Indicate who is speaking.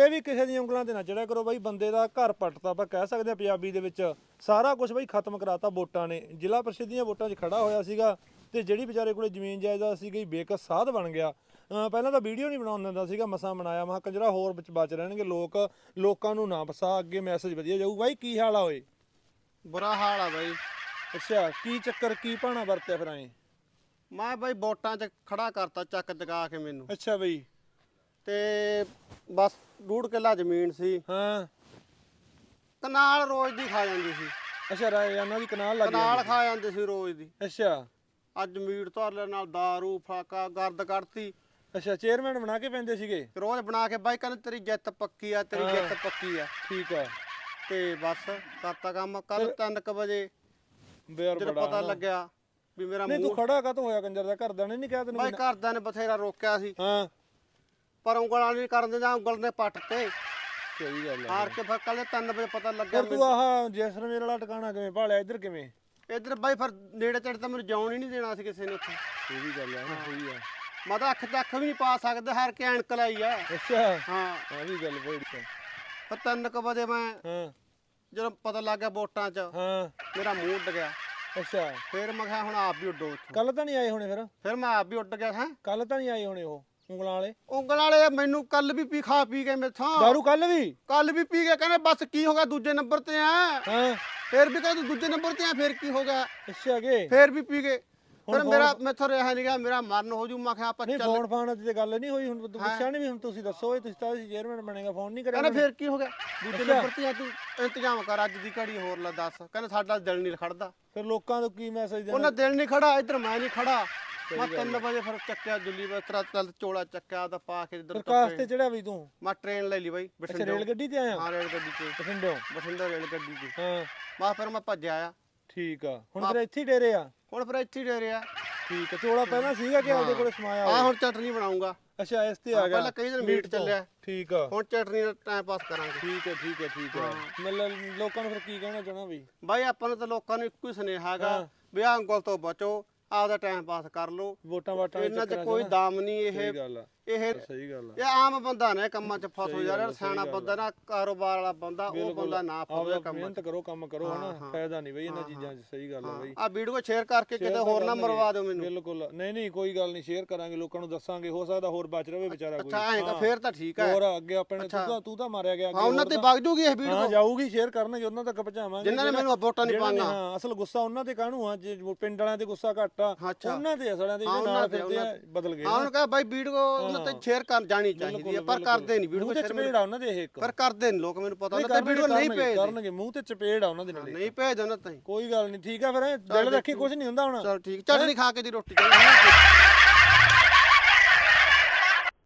Speaker 1: ਇਹ ਵੀ ਕਿਸੇ ਦੀਆਂ ਉਂਗਲਾਂ ਤੇ ਨਾ ਚੜਿਆ ਕਰੋ ਬਾਈ ਬੰਦੇ ਦਾ ਘਰ ਪੱਟਤਾ ਆਪਾਂ ਕਹਿ ਸਕਦੇ ਆ ਪੰਜਾਬੀ ਦੇ ਵਿੱਚ। ਸਾਰਾ ਕੁਝ ਬਾਈ ਖਤਮ ਕਰਾਤਾ ਵੋਟਾਂ ਨੇ। ਜ਼ਿਲ੍ਹਾ ਪ੍ਰੀਸ਼ਦ ਦੀਆਂ ਵੋਟਾਂ 'ਚ ਖੜਾ ਹੋਇਆ ਸੀਗਾ ਤੇ ਜਿਹੜੀ ਵਿਚਾਰੇ ਕੋਲੇ ਜ਼ਮੀਨ ਜਾਇਦਾਦ ਸੀ ਗਈ ਬੇਕਸ ਸਾਧ ਬਣ ਗਿਆ। ਪਹਿਲਾਂ ਤਾਂ ਵੀਡੀਓ ਨਹੀਂ ਬਣਾਉਣ ਦਿੰਦਾ ਸੀਗਾ ਮਸਾਂ ਬਣਾਇਆ। ਮਹਾ ਕੰਜਰਾ ਹੋਰ ਵਿੱਚ ਬਚ ਰਹਿਣਗੇ ਲੋਕ। ਲੋਕਾਂ ਨੂੰ ਨਾ ਫਸਾ ਅੱਗੇ ਮੈਸੇਜ ਵਧੀਆ ਜਾਊ। ਬਾਈ ਕੀ ਹਾਲ ਆ ਓਏ?
Speaker 2: ਬੁਰਾ ਹਾਲ ਆ ਬਾਈ।
Speaker 1: ਅੱਛਾ ਕੀ ਚੱਕਰ ਕੀ ਭਾਣਾ ਵਰਤਿਆ ਫਿਰ ਐ?
Speaker 2: ਮੈਂ ਬਾਈ ਵੋਟਾਂ 'ਚ ਖੜਾ ਕਰਤਾ ਚੱਕ ਜਗਾ ਕੇ ਮੈਨੂੰ।
Speaker 1: ਅੱਛਾ ਬਈ।
Speaker 2: ਤੇ ਬਸ ਡੂੜ ਕਿੱਲਾ ਜ਼ਮੀਨ ਸੀ।
Speaker 1: ਹਾਂ।
Speaker 2: ਕਨਾਲ ਰੋਜ਼ ਦੀ ਖਾ ਜਾਂਦੀ ਸੀ।
Speaker 1: ਅੱਛਾ ਰਾਜਾਨਾ ਦੀ ਕਨਾਲ ਲੱਗ
Speaker 2: ਕਨਾਲ ਖਾ ਜਾਂਦੇ ਸੀ ਰੋਜ਼ ਦੀ।
Speaker 1: ਅੱਛਾ।
Speaker 2: ਅੱਜ ਮੀਟ ਧਾਰ ਨਾਲ दारू ਫਾਕਾ ਗਰਦ ਕੱਢਤੀ।
Speaker 1: ਅੱਛਾ ਚੇਅਰਮੈਨ ਬਣਾ ਕੇ ਪੈਂਦੇ ਸੀਗੇ?
Speaker 2: ਰੋਜ਼ ਬਣਾ ਕੇ ਬਾਈ ਕਹਿੰਦੇ ਤੇਰੀ ਜਿੱਤ ਪੱਕੀ ਆ ਤੇਰੀ। ਜਿੱਤ ਪੱਕੀ ਆ।
Speaker 1: ਠੀਕ ਆ।
Speaker 2: ਤੇ ਬਸ ਕਰਤਾ ਕੰਮ। ਕੱਲ 3:00 ਵਜੇ
Speaker 1: ਬੇਰ ਬੜਾ
Speaker 2: ਪਤਾ। ਲੱਗਿਆ ਵੀ ਮੇਰਾ
Speaker 1: ਨਹੀਂ ਤੂੰ
Speaker 2: ਮੂੰਹ
Speaker 1: ਖੜਾ ਕਾ ਹੋਇਆ ਕੰਜਰ ਦਾ? ਘਰਦਿਆਂ ਨੇ ਨਹੀਂ ਕਿਹਾ ਤੈਨੂੰ
Speaker 2: ਬਾਈ ਘਰਦਿਆਂ ਨੇ ਬਥੇਰਾ ਰੋਕਿਆ ਸੀ।
Speaker 1: ਹਾਂ।
Speaker 2: ਪਰ ਉਂਗਲਾਂ ਨਹੀਂ ਕਰਨ ਦਿੰਦਾ ਉਂਗਲ ਨੇ ਪੱਟ ਤੇ।
Speaker 1: ਸਹੀ ਗੱਲ
Speaker 2: ਹਾਰ ਕੇ ਫਿਰ ਕੱਲ 3 ਵਜੇ ਪਤਾ ਲੱਗਿਆ
Speaker 1: ਫਿਰ ਤੂੰ ਆਹ ਜੈਸਲਮੇਰ ਵਾਲਾ ਟਿਕਾਣਾ ਕਿਵੇਂ ਭਾਲਿਆ ਇੱਧਰ ਕਿਵੇਂ?
Speaker 2: ਇਧਰ ਬਾਈ ਫਿਰ ਨੇੜੇ ਤੇੜੇ ਤਾਂ ਮੈਨੂੰ ਜਾਣ ਹੀ ਨਹੀਂ ਦੇਣਾ ਸੀ ਕਿਸੇ ਨੇ ਉੱਥੇ।
Speaker 1: ਇਹ ਵੀ ਗੱਲ ਆ ਨਾ ਸਹੀ ਆ।
Speaker 2: ਮੈਂ ਤਾਂ ਅੱਖ ਤੇ ਅੱਖ ਵੀ ਨਹੀਂ ਪਾ ਸਕਦਾ ਹਾਰ ਕੇ ਐਨਕ ਲਾਈ ਆ।
Speaker 1: ਅੱਛਾ।
Speaker 2: ਹਾਂ।
Speaker 1: ਆ ਵੀ ਗੱਲ ਬੜੀ ਆ।
Speaker 2: ਫਿਰ 3 ਵਜੇ ਮੈਂ
Speaker 1: ਹਾਂ।
Speaker 2: ਜਦੋਂ ਪਤਾ ਲੱਗ ਗਿਆ ਵੋਟਾਂ 'ਚ
Speaker 1: ਹਾਂ।
Speaker 2: ਮੇਰਾ ਮੂੰਹ ਉੱਡ ਗਿਆ।
Speaker 1: ਅੱਛਾ।
Speaker 2: ਫਿਰ ਮੈਂ ਕਿਹਾ ਹੁਣ ਆਪ ਵੀ ਉੱਡੋ ਉੱਥੋਂ।
Speaker 1: ਕੱਲ ਤਾਂ ਨਹੀਂ ਆਏ ਹੋਣੇ ਫਿਰ?
Speaker 2: ਫਿਰ ਮੈਂ ਆਪ ਵੀ ਉੱਡ ਗਿਆ ਹੈ।
Speaker 1: ਕੱਲ ਤਾਂ ਨਹੀਂ ਆਏ ਹੋਣੇ ਉਹ। ਉਂਗਲਾਂ ਵਾਲੇ?
Speaker 2: ਉਂਗਲ ਵਾਲੇ ਮੈਨੂੰ ਕੱਲ ਵੀ ਪੀ ਖਾ ਪੀ ਗਏ ਮੇਥੋਂ।
Speaker 1: ਦਾਰੂ ਕੱਲ ਵੀ?
Speaker 2: ਕੱਲ ਵੀ ਪੀ ਗਏ ਕਹਿੰਦੇ ਬਸ ਕੀ ਹੋ ਗਿਆ ਦੂਜੇ ਨੰਬਰ ਤੇ ਆ
Speaker 1: ਹਾਂ।
Speaker 2: ਫਿਰ ਵੀ ਕਹਿੰਦੇ ਦੂਜੇ ਨੰਬਰ ਤੇ ਆ ਫਿਰ ਕੀ ਹੋ ਗਿਆ।
Speaker 1: ਅੱਛਾ ਅਗੇ।
Speaker 2: ਫਿਰ ਵੀ ਪੀ
Speaker 1: ਹੁਣ
Speaker 2: ਫਿਰ ਮੇਰਾ ਮੈਥੋਂ ਰਿਹਾ ਨਹੀਂ ਗਿਆ ਮੇਰਾ ਮਰਨ ਹੋ ਜੂ ਮੈਂ ਕਿਹਾ ਆਪਾਂ
Speaker 1: ਨਹੀਂ
Speaker 2: ਚੱਲ
Speaker 1: ਫੋਨ ਫਾਨ ਤੇ ਗੱਲ ਨਹੀਂ ਹੋਈ ਹੁਣ ਤੂੰ ਪੁੱਛਿਆ ਨਹੀਂ ਵੀ ਹੁਣ ਤੁਸੀਂ ਦੱਸੋ ਇਹ ਤੁਸੀਂ ਤਾਂ ਚੇਅਰਮੈਨ ਬਣੇਗਾ ਫੋਨ ਨਹੀਂ ਕਰਿਆ
Speaker 2: ਕਹਿੰਦਾ ਫਿਰ ਕੀ ਹੋ ਗਿਆ? ਦੂਜੇ
Speaker 1: ਅੱਛਾ।
Speaker 2: ਨੰਬਰ ਤੇ ਆ ਤੂੰ ਇੰਤਜ਼ਾਮ ਕਰ ਅੱਜ ਦੀ ਘੜੀ ਹੋਰ ਲੈ ਦੱਸ। ਕਹਿੰਦਾ ਸਾਡਾ ਦਿਲ ਨਹੀਂ ਖੜਦਾ।
Speaker 1: ਫਿਰ ਲੋਕਾਂ ਨੂੰ ਕੀ ਮੈਸੇਜ ਦੇਣਾ?
Speaker 2: ਉਹਨਾਂ ਦਿਲ ਨਹੀਂ ਖੜਾ ਇੱਧਰ ਮੈਂ ਨਹੀਂ ਖੜਾ। ਮੈਂ 3 ਵਜੇ ਫਿਰ ਚੱਕਿਆ ਦਿੱਲੀ ਬਸਤਰਾ ਚੱਲ ਚੋਲਾ ਚੱਕਿਆ ਤਾਂ ਪਾ ਕੇ ਇੱਧਰ
Speaker 1: ਪ੍ਰਕਾਸ਼ ਤੇ ਚੜਿਆ ਵੀ ਤੂੰ?
Speaker 2: ਮੈਂ ਟ੍ਰੇਨ ਲੈ ਲਈ ਬਾਈ
Speaker 1: ਅੱਛਾ
Speaker 2: ਬਠਿੰਡੇ।
Speaker 1: ਰੇਲ ਗੱਡੀ ਤੇ ਆਇਆ?
Speaker 2: ਹਾਂ ਰੇਲ ਗੱਡੀ ਤੇ।
Speaker 1: ਬਠਿੰਡਿਓਂ
Speaker 2: ਬਠਿੰਡਾ ਰੇਲ ਗੱਡੀ ਤੇ।
Speaker 1: ਹਾਂ।
Speaker 2: ਮੈਂ ਫਿਰ ਮੈਂ ਭੱਜਿਆ ਆ
Speaker 1: ਠੀਕ ਆ। ਹੁਣ ਫਿਰ ਇੱਥੇ ਡੇਰੇ ਆ?
Speaker 2: ਹੁਣ ਫਿਰ ਇੱਥੇ ਡੇਰੇ ਆ।
Speaker 1: ਠੀਕ ਆ ਚੋਲਾ ਪਹਿਲਾਂ ਸੀਗਾ ਕਿ ਆਪਦੇ ਕੋਲੇ ਸਮਾਇਆ
Speaker 2: ਆ ਹੁਣ ਚਟਨੀ ਬਣਾਉਂਗਾ।
Speaker 1: ਅੱਛਾ ਇਸ ਤੇ ਆ ਗਿਆ।
Speaker 2: ਪਹਿਲਾਂ ਕਈ ਦਿਨ
Speaker 1: ਮੀਟ।
Speaker 2: ਚੱਲਿਆ।
Speaker 1: ਠੀਕ ਆ।
Speaker 2: ਹੁਣ ਚਟਨੀ ਨਾਲ ਟਾਈਮ ਪਾਸ ਕਰਾਂਗੇ।
Speaker 1: ਠੀਕ ਹੈ ਠੀਕ ਹੈ ਠੀਕ ਹੈ। ਮਤਲਬ ਲੋਕਾਂ ਨੂੰ ਫਿਰ ਕੀ ਕਹਿਣਾ ਚਾਹਣਾ ਵੀ?
Speaker 2: ਬਾਈ ਆਪਾਂ ਨੂੰ ਤਾਂ ਲੋਕਾਂ ਨੂੰ ਇੱਕੋ ਹੀ ਸੁਨੇਹਾ ਹੈਗਾ। ਵੀ ਆਹ ਉਂਗਲ ਤੋਂ ਬਚੋ। ਆਪਦਾ ਟਾਈਮ ਪਾਸ ਕਰ ਲਓ।
Speaker 1: ਵੋਟਾਂ ਵਾਟਾਂ
Speaker 2: ਇਹਨਾਂ 'ਚ ਕੋਈ। ਦਾਮ ਨਹੀਂ ਇਹ।
Speaker 1: ਗੱਲ ਆ।
Speaker 2: ਇਹ
Speaker 1: ਸਹੀ ਗੱਲ ਆ।
Speaker 2: ਇਹ ਆਮ ਬੰਦਾ ਨੇ ਕੰਮਾਂ 'ਚ ਫਸੋ
Speaker 1: ਗੱਲ ਆ,
Speaker 2: ਸਿਆਣਾ ਬੰਦਾ ਨਾ ਕਾਰੋਬਾਰ ਵਾਲਾ ਬੰਦਾ ਉਹ। ਬੰਦਾ ਨਾ ਫਸੇ ਕੰਮਾਂ
Speaker 1: ਮਿਹਨਤ ਕਰੋ ਕੰਮ ਕਰੋ ਹਨਾ। ਫਾਇਦਾ ਨਹੀਂ ਬਈ ਇਹਨਾਂ ਚੀਜ਼ਾਂ 'ਚ ਸਹੀ ਗੱਲ ਆ ਬਈ।
Speaker 2: ਆ ਵੀਡੀਓ ਸ਼ੇਅਰ ਕਰਕੇ ਕਿਤੇ ਹੋਰ ਨਾ ਮਰਵਾ ਦਿਓ ਮੈਨੂੰ।
Speaker 1: ਬਿਲਕੁਲ। ਨਹੀਂ ਨਹੀਂ ਕੋਈ ਗੱਲ ਨਹੀਂ ਸ਼ੇਅਰ ਕਰਾਂਗੇ ਲੋਕਾਂ ਨੂੰ ਦੱਸਾਂਗੇ ਹੋ ਸਕਦਾ ਹੋਰ ਬਚ ਰਵੇ ਵਿਚਾਰਾ ਕੋਈ।
Speaker 2: ਅੱਛਾ ਐਂ ਤਾਂ ਫੇਰ ਤਾਂ ਠੀਕ ਹੈ
Speaker 1: ਹੋਰ ਅੱਗੇ ਆਪਣੇ ਤੂੰ ਤਾਂ ਤੂੰ ਤਾਂ ਮਾਰਿਆ ਗਿਆ
Speaker 2: ਹਾਂ
Speaker 1: ਅੱਗੇ
Speaker 2: ਉਹਨਾਂ ਤੇ ਵਗ ਜੂਗੀ ਇਹ
Speaker 1: ਹਾਂ
Speaker 2: ਵੀਡੀਓ
Speaker 1: ਜਾਊਗੀ ਸ਼ੇਅਰ ਕਰਨਗੇ ਉਹਨਾਂ ਤੱਕ ਪਹੁੰਚਾਵਾਂਗੇ।
Speaker 2: ਜਿਨ੍ਹਾਂ ਨੇ ਮੈਨੂੰ ਵੋਟਾਂ ਨਹੀਂ ਪਾਈਆਂ।
Speaker 1: ਹਾਂ ਅਸਲ ਗੁੱਸਾ ਉਹਨਾਂ ਤੇ ਕਾਹਨੂੰ ਆ? ਜੇ ਪਿੰਡ ਵਾਲਿਆਂ ਤੇ ਗੁੱਸਾ ਘੱਟ
Speaker 2: ਅੱਛਾ।
Speaker 1: ਉਹਨਾਂ ਤੇ ਅਸਲਾਂ ਦੇ
Speaker 2: ਹਾਂ,
Speaker 1: ਜਿਹੜੇ ਨਾਲ ਫਿਰਦੇ ਆ
Speaker 2: ਉਹਨਾਂ
Speaker 1: ਬਦਲ ਗਏ
Speaker 2: ਉਹਨੂੰ ਕਹਾਂ ਬਾਈ ਵੀਡੀਓ ਉਹਨਾਂ ਤੇ ਸ਼ੇਅਰ ਕਰ ਜਾਣੀ ਚਾਹੀਦੀ ਹੈ ਪਰ ਕਰਦੇ ਨਹੀਂ ਵੀਡੀਓ
Speaker 1: ਤੇ ਚਪੇੜ ਆ ਉਹਨਾਂ ਦੇ ਇਹ ਇੱਕ।
Speaker 2: ਪਰ ਕਰਦੇ ਨਹੀਂ ਲੋਕ ਮੈਨੂੰ ਪਤਾ
Speaker 1: ਨਹੀਂ
Speaker 2: ਤੇ ਵੀਡੀਓ ਨਹੀਂ
Speaker 1: ਕਰਨਗੇ,
Speaker 2: ਭੇਜਦੇ।
Speaker 1: ਕਰਨਗੇ ਮੂੰਹ ਤੇ ਚਪੇੜ ਆ ਉਹਨਾਂ ਦੇ ਨਾਲੇ
Speaker 2: ਨਹੀਂ ਭੇਜਦੇ ਉਹਨਾਂ ਤਾਈਂ
Speaker 1: ਕੋਈ ਗੱਲ ਨਹੀਂ ਠੀਕ ਆ ਫਿਰ ਦਿਲ ਰੱਖੀ ਕੁਝ ਨਹੀਂ ਹੁੰਦਾ ਹੁਣ।
Speaker 2: ਚਲ ਠੀਕ ਚਟਨੀ ਖਾ ਕੇ ਦੀ ਰੋਟੀ ਚਾਹੀਦੀ